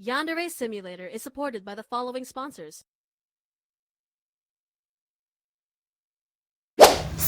Yandere Simulator is supported by the following sponsors.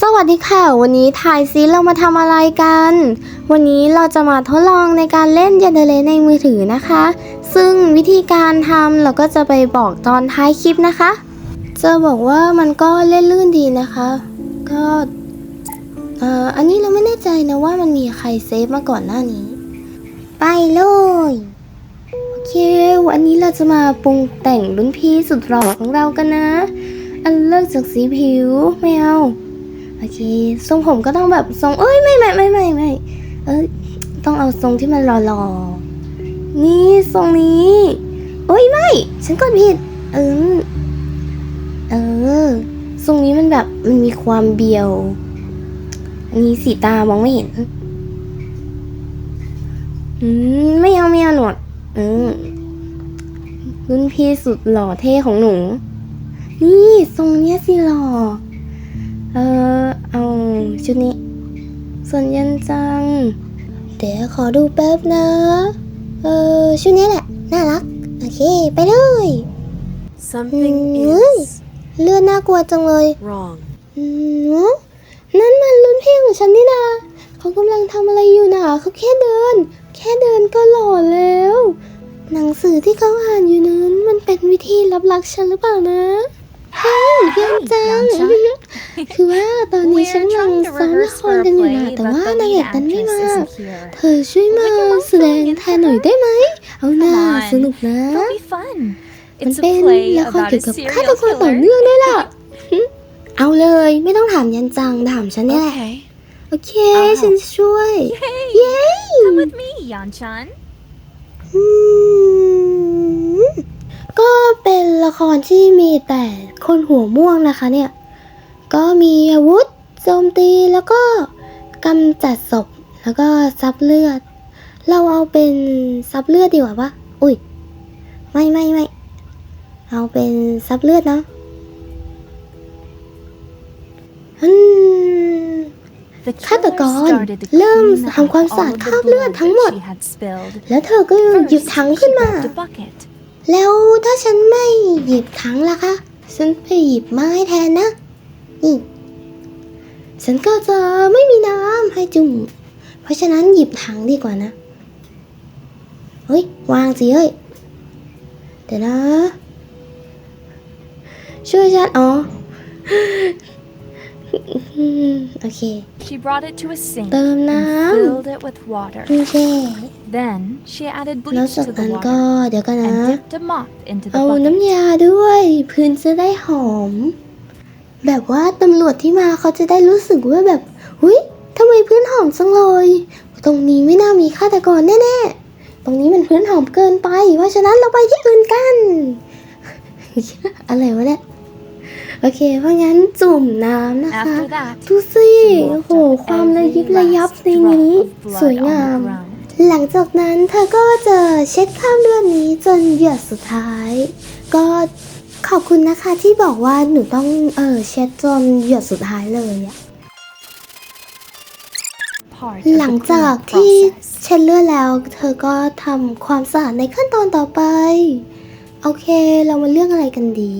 สวัสดีค่ะ วันนี้ถ่ายซิเรามาทำอะไรกัน วันนี้เราจะมาทดลองในการเล่นยันเดเลในมือถือนะคะ ซึ่งวิธีการทำเราก็จะไปบอกตอนท้ายคลิปนะคะ จะบอกว่ามันก็เล่นลื่นดีนะคะ ก็เอ่ออันนี้เราไม่แน่ใจนะว่ามันมีใครเซฟมาก่อนหน้านี้ ไปเลย วันนี้เราจะมาปรุงแต่งรุ่นพี่สุดหล่อของเรากันนะ อันเลิกจากสีผิวไม่เอา โอเค ทรงผมก็ต้องแบบทรงเอ้ยไม่ไม่ไม่ไม่ไม่เอ้ยต้องเอาทรงที่มันหล่อๆ นี่ทรงนี้โอ้ยไม่ ฉันกดผิด เออเออทรงนี้มันแบบมันมีความเบียว อันนี้สีตามองไม่เห็น อืมไม่เอาไม่เอาหนวดเออ รุ่นพี่สุดหล่อเท่ของหนู นี่ทรงเนี้ยสิหล่อ เออเอาชุดนี้ ส่วนยันจัง เดี๋ยวขอดูแป๊บนะ เออชุดนี้แหละ น่ารัก โอเค ไปเลย Something Mm. is เลือดน่ากลัวจังเลย wrong. อืมนั่นมันรุ่นพี่ของฉันนี่นา เขากำลังทำอะไรอยู่นะเขาแค่เดิน แค่เดินก็หล่อแล้ว หนังสือที่เขาอ่านอยู่นั้น มันเป็นวิธีรับรักฉันหรือเปล่านะเฮ้ยยังจังคือว่าตอนนี้ฉันกำลังซ้อมละครกันอยู่นะแต่ว่านางเอกนั้นไม่มาเธอช่วยมาแสดงแทนหน่อยได้ไหมเอาหน้า Come on. สนุกนะ It'll be fun. มัน It's เป็น a play ละคร about เกี่ย a วกับฆาต serial กรต่อ killer. เนื่องด้วยล่ะหึเอาเลยไม่ต้องถามยันจังถามฉันนี่แหละ Okay. โอเคเอาฉันจะช่วย Hey, เย้ come with me, Yanchan. อืม ก็เป็นละครที่มีแต่คนหัวม่วงนะคะเนี่ย ก็มีอาวุธโจมตีแล้วก็กำจัดศพแล้วก็ซับเลือด เราเอาเป็นซับเลือดดีกว่าปะอุ้ย ไม่ไม่ไม่ เอาเป็นซับเลือดเนาะอืม The ฆาต killer กร started to เริ่ม clean ทำความ up สะอาด all of คราบ the เลือด blood ทั้งหมด that she had spilled. แล้วเธอก็หยิบ First, ถัง she ขึ้นมา grabbed a bucket. แล้วถ้าฉันไม่หยิบถังล่ะคะ ฉันไปหยิบไม้แทนนะ นี่ ฉันก็จะไม่มีน้ำให้จุ่ม เพราะฉะนั้นหยิบถังดีกว่านะ เฮ้ย วางสิเฮ้ย เดี๋ยวนะ ช่วยฉันอ๋อ โอเค She brought it to a sink เติมน้ and filled it with water. ำโอเค Then she added แล้ว bleach จาก to นั้ the นก็ water เดี๋ยวกันนะ and dipped a mop into the เอา bucket. น้ำยาด้วย พื้นจะได้หอม แบบว่าตำรวจที่มาเขาจะได้รู้สึกว่าแบบหุยทำไมพื้นหอมจังเลย ตรงนี้ไม่น่ามีฆาตกรแน่ๆ ตรงนี้มันพื้นหอมเกินไป เพราะฉะนั้นเราไปที่อื่นกัน อะไรวะเนี่ย โอเค เพราะงั้นจุ่มน้ำนะคะ After that, ดูสิ she โอ้ mopped โห up ความระยิบ every ระยับ last ในนี้ drop of สวย blood งาม on the ground. หลังจากนั้นเธอก็จะเช็ดคราบเลือดนี้จนหยดสุดท้าย ก็ขอบคุณนะคะที่บอกว่าหนูต้องเออเช็ดจนหยดสุดท้ายเลยอะ Part of หลัง the จาก cleanup ที่ process. เช็ดเลือดแล้ว เธอก็ทำความสะอาดในขั้นตอนต่อไป โอเค เรามาเรื่องอะไรกันดี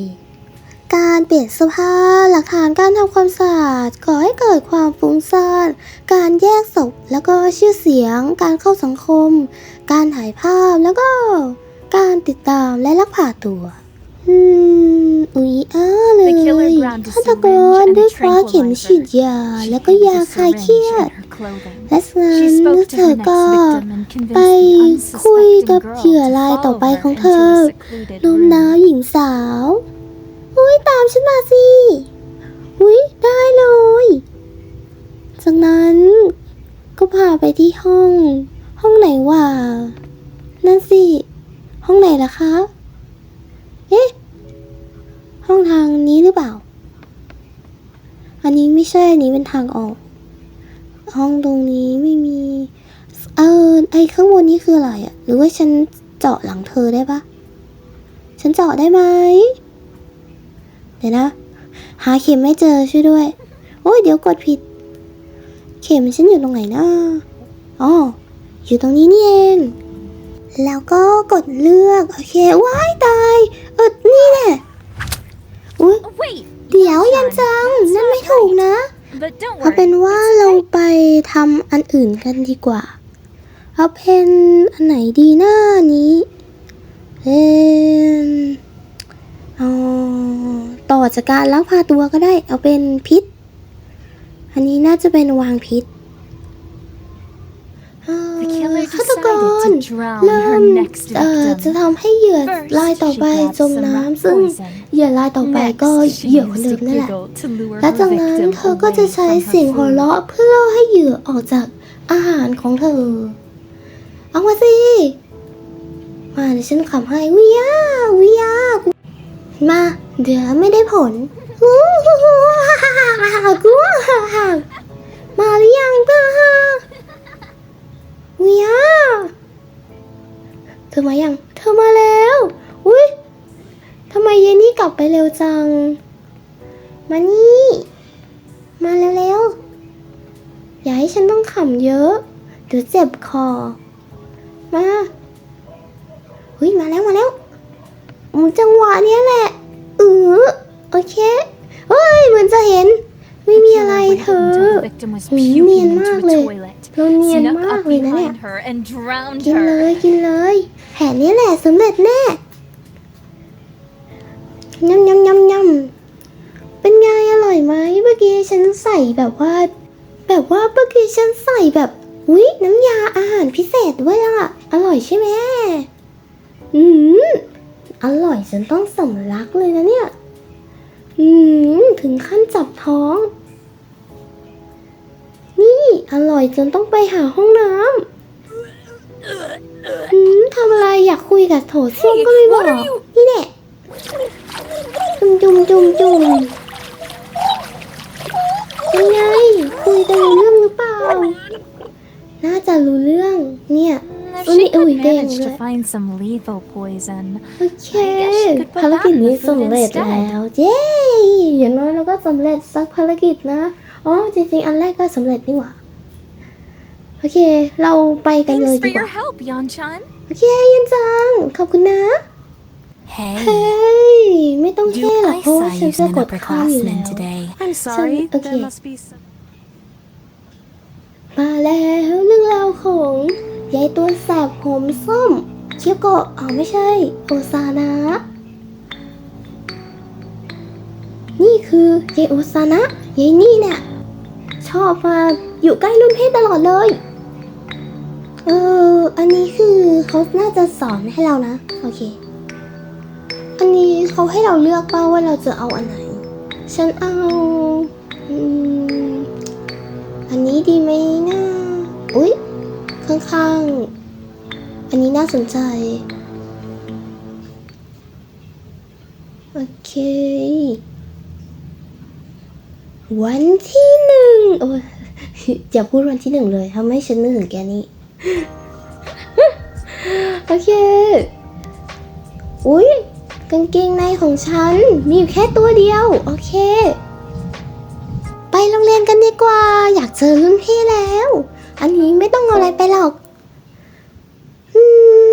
การเปลี่ยนเสื้อผ้าหลักฐานการทำความสะอาดก่อให้เกิดความฟุ้งซ่านการแยกศพแล้วก็ชื่อเสียง การเข้าสังคม การถ่ายภาพแล้วก็ การติดตามและลักพาตัวอืมอุ๊ยอ้าเล The ย killer ground a ฆาตกร syringe and ได้ a คว้าเข็มฉีด tranquilizer. ยา She แล้วก็ hid ยา the คลายเครีย syringe ด in her clothing. และจากนั้ She น spoke เธ to อ her ก็ next victim and ไป convinced the คุย unsuspecting กับ girl เหยื่อ to รายต่อ follow ไป her ของเธ into อ a secluded โน้มน้าว room. หญิงสาว อุ้ยตามฉันมาสิ อุ้ยได้เลย จากนั้นก็พาไปที่ห้อง ห้องไหนวะนั่นสิ ห้องไหนล่ะคะ เอ๊ะ ห้องทางนี้หรือเปล่า อันนี้ไม่ใช่ อันนี้เป็นทางออก ห้องตรงนี้ไม่มี เออ ไอข้างบนนี้คืออะไรอะหรือว่าฉันเจาะหลังเธอได้ปะฉันเจาะได้ไหม เดี๋ยวนะ หาเข็มไม่เจอช่วยด้วย โอ้ยเดี๋ยวกดผิด เข็มฉันอยู่ตรงไหนนะอ๋ออยู่ตรงนี้นี่เอง แล้วก็กดเลือก โอเค ว้ายตาย เออนี่แหละอุ้ยเดี๋ยวยันจัง นั่นไม่ถูกนะเอาเป็นว่าเราไปทำอันอื่นกันดีกว่า เอาเป็นอันไหนดีหน้านี้ เอมเอา ต่อจากการลักพาตัวก็ได้ เอาเป็นพิษ อันนี้น่าจะเป็นวางพิษเอ่อ The killer ฆาตกร decided to drown เริ่ her ม next เอ่อจะ victim. ทำให้เหยื่อ First, รายต่อ she ไป grabbed จม some น้ำ rat ซึ่ง poison. เหยื่อรายต่อไปก็ Next, เหยื่อ she คนเดิม used a นั่นแหละ giggle to lure และ her จากนั้น victim เธอก็จะ away ใช้ from เสียง her หัว food. เราะเพื่อล่อให้เหยื่อออกจากอาหารของเธอ เอามาสิมาเดี๋ยวฉันขำให้วิยาวิยา มาเดี๋ยวไม่ได้ผลอู้หูหูฮ่าฮ่าฮ่าหัวฮ่าฮ่ามาหรือยังป้าวิยาเธอมายัง เธอมาแล้ว อุ้ยทำไมเยนี่กลับไปเร็วจัง มานี่ มาเร็วๆ อย่าให้ฉันต้องขำเยอะ เดี๋ยวเจ็บคอ มาเฮ้ยมาแล้วมาแล้ว จังหวะเนี้ยแหละเออโอเค เฮ้ย เหมือนจะเห็น ไม่มีอะไรเธอเนียนมากเลยเราเนียนมากเลยนะเนี่ย กินเลยกินเลย แผนนี้แหละสำเร็จแน่ยำยำยำยำเป็นไงอร่อยไหมเมื่อกี้ฉันใส่แบบว่า แบบว่าเมื่อกี้ฉันใส่แบบอุ๊ยน้ำยาอาหารพิเศษด้วยอะ อร่อยใช่ไหมอืม อร่อยจนต้องสำลักเลยนะเนี่ย อืมถึงขั้นจับท้อง นี่ อร่อยจนต้องไปหาห้องน้ำอืมทำอะไรอยากคุยกับโถส้วมก็ไม่บอก นี่แหละจุ่มจุ่มจุ่มจุ่มเป็นไงคุยกันรู้เรื่องหรือเปล่า น่าจะรู้เรื่อง เนี่ย If Only- she could oh, dang, manage to right. find some lethal poison, โอเค I guess she could put ภารกิจ that in นี้ the food สำเร็จ instead. แล้วเย้อย่างน้อยเราก็สำเร็จสักภารกิจนะอ๋อจริงๆ อันแรกก็สำเร็จนี่หว่าโอเค เราไปกันเลย thanks ดี for กว่า your help, Yanchan. โอเคยันจัง ขอบคุณนะ เฮ้ Hey, ยไม่ต้องเท่หรอก I เพราะว่า saw ฉัน you จะ an กดข้ามอยู่แล้ว upperclassman today. I'm sorry. okay. There must be some. มาแล้วเรื่องราวของ ยายตัวแสบผมส้มเคียวโกะอ๋อไม่ใช่ โอซานะ นี่คือยายโอซานะยายนี่เนี่ยชอบมาอยู่ใกล้รุ่นพี่ตลอดเลย เออ อันนี้คือเขาน่าจะสอนให้เรานะ โอเค อันนี้เขาให้เราเลือกเป้าว่าเราจะเอาอันไหน ฉันเอา อันนี้ดีไหมนะอุ๊ย ข้างๆ อันนี้น่าสนใจ โอเค วันที่หนึ่งโอ้ยอย่าพูดวันที่หนึ่งเลยทำให้ฉันนึกถึงแกนี่โอเค อุ๊ยกางเกงในของฉัน มีอยู่แค่ตัวเดียว โอเค ไปโรงเรียนกันดีกว่า อยากเจอรุ่นพี่แล้ว อันนี้ไม่ต้องเอาอะไรไปหรอกอื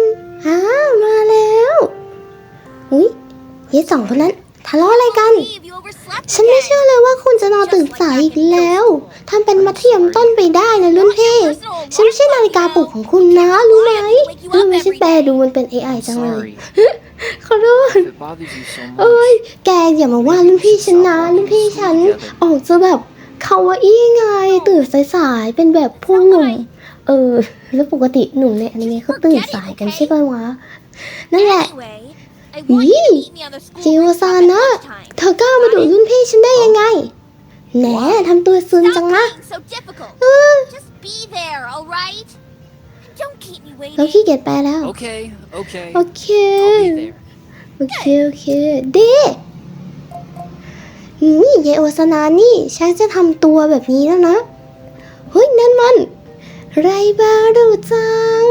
มอ่ามาแล้วอุ้ยเยสองคนนั้นทะเลาะอะไรกัน Eve, you overslept ฉันไม่ again. เชื่อเลยว่าคุณจะนอนตื่นสายอีกแล้วทำเป็นมัธยมต้นไปได้นะรุ่นพี่ฉันไม่ใช่นาฬิกาปลุกของคุณนะรู้ไหมรู้ไหมฉันแปลดูมันเป็น AI จังเลย Sorry ขอโทษ if it bothers you so เอ้ย much. แกอย่ามาว่ารุ่นพี่ฉันนะรุ่นพี่ฉันออกจะแบบ คาวาอี้ไงตื่นสายๆเป็นแบบพวกหนุ่มเออ แล้วปกติหนุ่มในอนิเมะเขาตื่นสายกันใช่ป่ะวะ นั่นแหละ Anyway, I want you to meet me on the school จิว rooftop ซา at นะ lunchtime. เธอกล้ามาดูรุ่นพี่ฉันได้ยังไงแหนทำตัวซึน Stop จังนะ being so difficult. Just be there, all right? Don't keep me เรา waiting. ขี้เกียจแปลแล้ว Okay, okay. โอเค I'll be there. โอเค โอเคเด้นี่ยายโอสนานี่ฉันจะทำตัวแบบนี้แล้วนะ เฮ้ย นั่นมัน ไรบารูจัง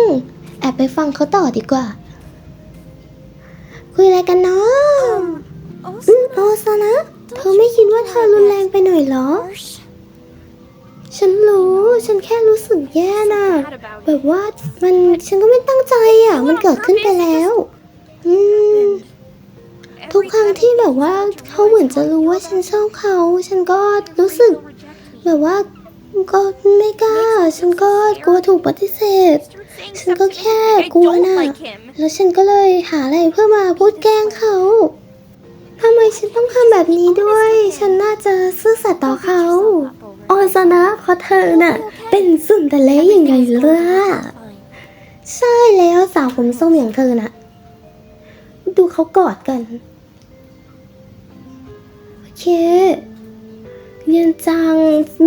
แอบไปฟังเขาต่อดีกว่า คุยอะไรกันเนาะอืมโอซานะ เธอไม่คิดว่าเธอรุนแรงไปหน่อยเหรอ ฉันรู้ ฉันแค่รู้สึกแย่น่ะ Bad about แบบว่ามัน ฉันก็ไม่ตั้งใจอะ มันเกิดขึ้นไปแล้ว อืม ทุกครั้งที่แบบว่าเขาเหมือนจะรู้ว่าฉันชอบเขา ฉันก็รู้สึก แบบว่าก็ไม่กล้า ฉันก็กลัวถูกปฏิเสธ ฉันก็แค่กลัวน่ะแล้วฉันก็เลยหาอะไรเพื่อมาพูดแกล้งเขาทำไมฉันต้องทำแบบนี้ด้วย ฉันน่าจะซื่อสัตย์ต่อเขาโอซานะเพราะเธอน่ะ เป็นสุนทรเลยังไงล่ะ ใช่แล้วสาวผมส้มอย่างเธอน่ะ ดูเขากอดกัน เคเรียนจัง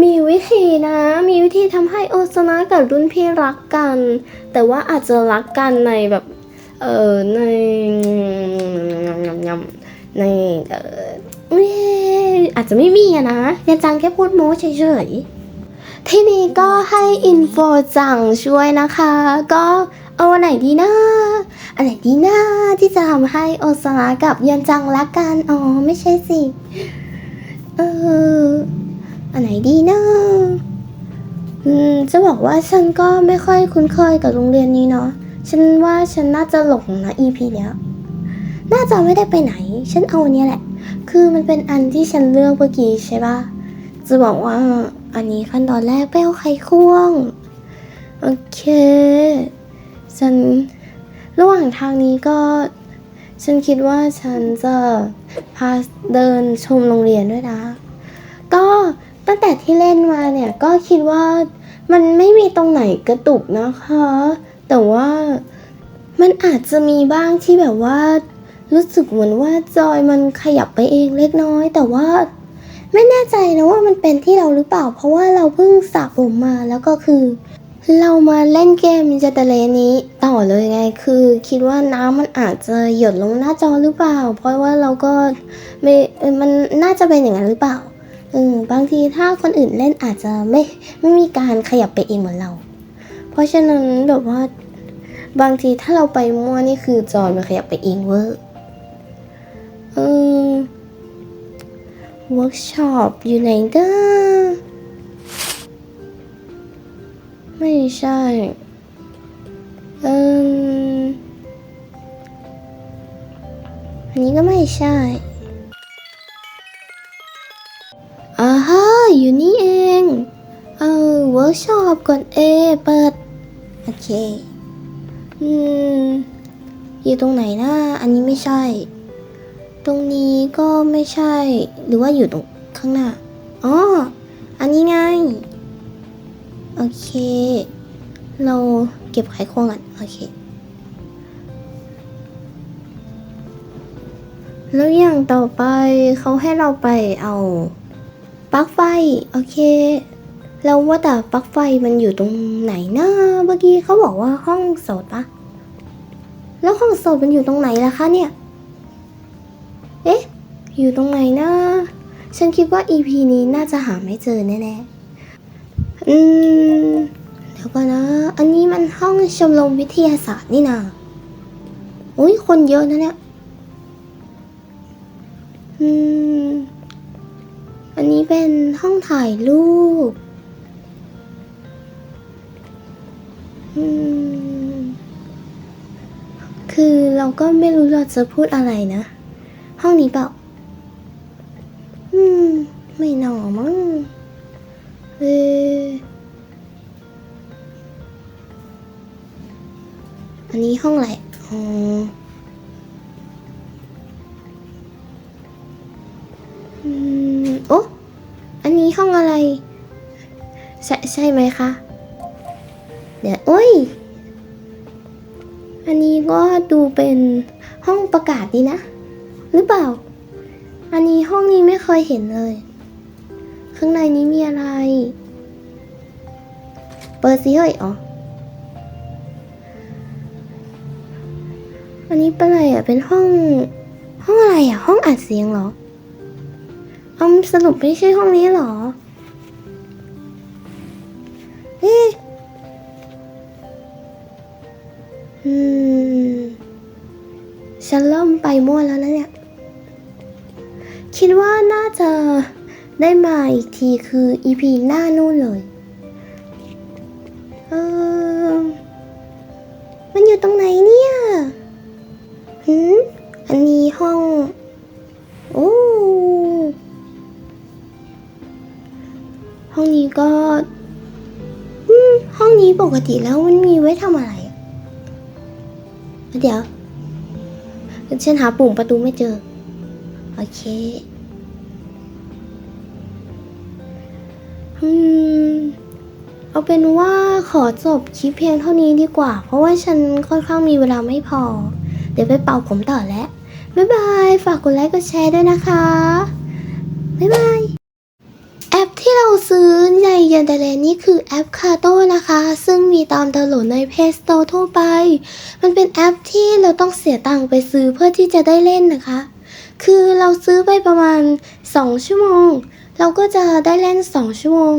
มีวิธีนะ มีวิธีทำให้โอซนะกับรุ่นพี่รักกัน แต่ว่าอาจจะรักกันในแบบ เออในในเอออาจจะไม่มีอะนะเรียนจังแค่พูดโม้เฉยๆ ที่นี้ก็ให้อินโฟจังช่วยนะคะ ก็เอาอันไหนดีนะอันไหนดีนะที่จะทำให้โอซากับยันจังรักกัน อ๋อ ไม่ใช่สิ เอออันไหนดีนะอืมจะบอกว่าฉันก็ไม่ค่อยคุ้นเคยกับโรงเรียนนี้เนาะฉันว่าฉันน่าจะหลงนะ EP เนี้ยน่าจะไม่ได้ไปไหน ฉันเอาอันเนี้ยแหละ คือมันเป็นอันที่ฉันเลือกเมื่อกี้ใช่ปะจะบอกว่าอันนี้ขั้นตอนแรกไปเอาไขควง โอเค ฉันระหว่างทางนี้ก็ ฉันคิดว่าฉันจะพาเดินชมโรงเรียนด้วยนะ ก็ตั้งแต่ที่เล่นมาเนี่ยก็คิดว่ามันไม่มีตรงไหนกระตุกนะคะ แต่ว่ามันอาจจะมีบ้างที่แบบว่า รู้สึกเหมือนว่าจอยมันขยับไปเองเล็กน้อย แต่ว่าไม่แน่ใจนะว่ามันเป็นที่เราหรือเปล่า เพราะว่าเราเพิ่งสระผมมาแล้วก็คือ เรามาเล่นเกมจตเลนี้ต่อเลยไงคือ คิดว่าน้ำมันอาจจะหยดลงหน้าจอหรือเปล่า เพราะว่าเราก็ไม่มันน่าจะเป็นอย่างนั้นหรือเปล่าอบางทีถ้าคนอื่นเล่นอาจจะไม่ไม่มีการขยับไปเองเหมือนเรา เพราะฉะนั้นแบบว่า บางทีถ้าเราไปมั่วนี่คือจอมันขยับไปเองเวอร์เออเวิร์กช็อปอยู่ไหนกัน ไม่ใช่ เอืมอันนี้ก็ไม่ใช่อ่าฮะอยู่นี่เอง เออเวิร์กช็อปกด A เปิด โอเค อืม อยู่ตรงไหนนะ อันนี้ไม่ใช่ ตรงนี้ก็ไม่ใช่ หรือว่าอยู่ตรงข้างหน้า อ๋อ อันนี้ไง โอเค เราเก็บไขควงก่อนโอเค แล้วอย่างต่อไปเขาให้เราไปเอาปลั๊กไฟ โอเคแล้วว่าแต่ปลั๊กไฟมันอยู่ตรงไหนนะเมื่อกี้เขาบอกว่าห้องโสดปะแล้วห้องโสดมันอยู่ตรงไหนล่ะคะเนี่ย เอ๊ะ อยู่ตรงไหนนะ ฉันคิดว่า EP นี้น่าจะหาไม่เจอแน่ๆ อืมเดี๋ยวก่อนนะ อันนี้มันห้องชมรมวิทยาศาสตร์นี่นาอุ้ยคนเยอะนะเนี่ย อืม อันนี้เป็นห้องถ่ายรูป อืม คือเราก็ไม่รู้เราจะพูดอะไรนะ ห้องนี้เปล่า อืม ไม่หนอมั้ง อันนี้ห้องอะไรอ๋ออืมโอ้อันนี้ห้องอะไร ใช่ใช่ไหมคะ เดี๋ยวโอ้ย อันนี้ก็ดูเป็นห้องประกาศดีนะ หรือเปล่า อันนี้ห้องนี้ไม่เคยเห็นเลย ข้างในนี้มีอะไร เปิดสิเฮ้ย อ๋อ อันนี้เป็นอะไรอะ เป็นห้อง ห้องอะไรอะ ห้องอัดเสียงเหรออมสรุปไม่ใช่ห้องนี้เหรอ เอ๊ะอืมฉันเริ่มไปมั่วแล้วนะ ได้มาอีกทีคืออีพีหน้านู่นเลยเออมันอยู่ตรงไหนเนี่ยหืมอันนี้ห้อง โอ้ห้องนี้ก็ห้องนี้ปกติแล้วมันมีไว้ทำอะไร เดี๋ยว ฉันหาปุ่มประตูไม่เจอ โอเค เอาเป็นว่าขอจบคลิปเพียงเท่านี้ดีกว่า เพราะว่าฉันค่อนข้างมีเวลาไม่พอ เดี๋ยวไปเป่าผมต่อแล้ว บ๊ายบาย ฝากกดไลค์กดแชร์ด้วยนะคะ บ๊ายบาย แอปที่เราซื้อในยันเดเลนี่คือแอปคาโต้นะคะ ซึ่งมีตามดาวน์โหลดใน Play Store ทั่วไป มันเป็นแอปที่เราต้องเสียตังค์ไปซื้อเพื่อที่จะได้เล่นนะคะ คือเราซื้อไปประมาณ 2 ชั่วโมง เราก็จะได้เล่น 2 ชั่วโมง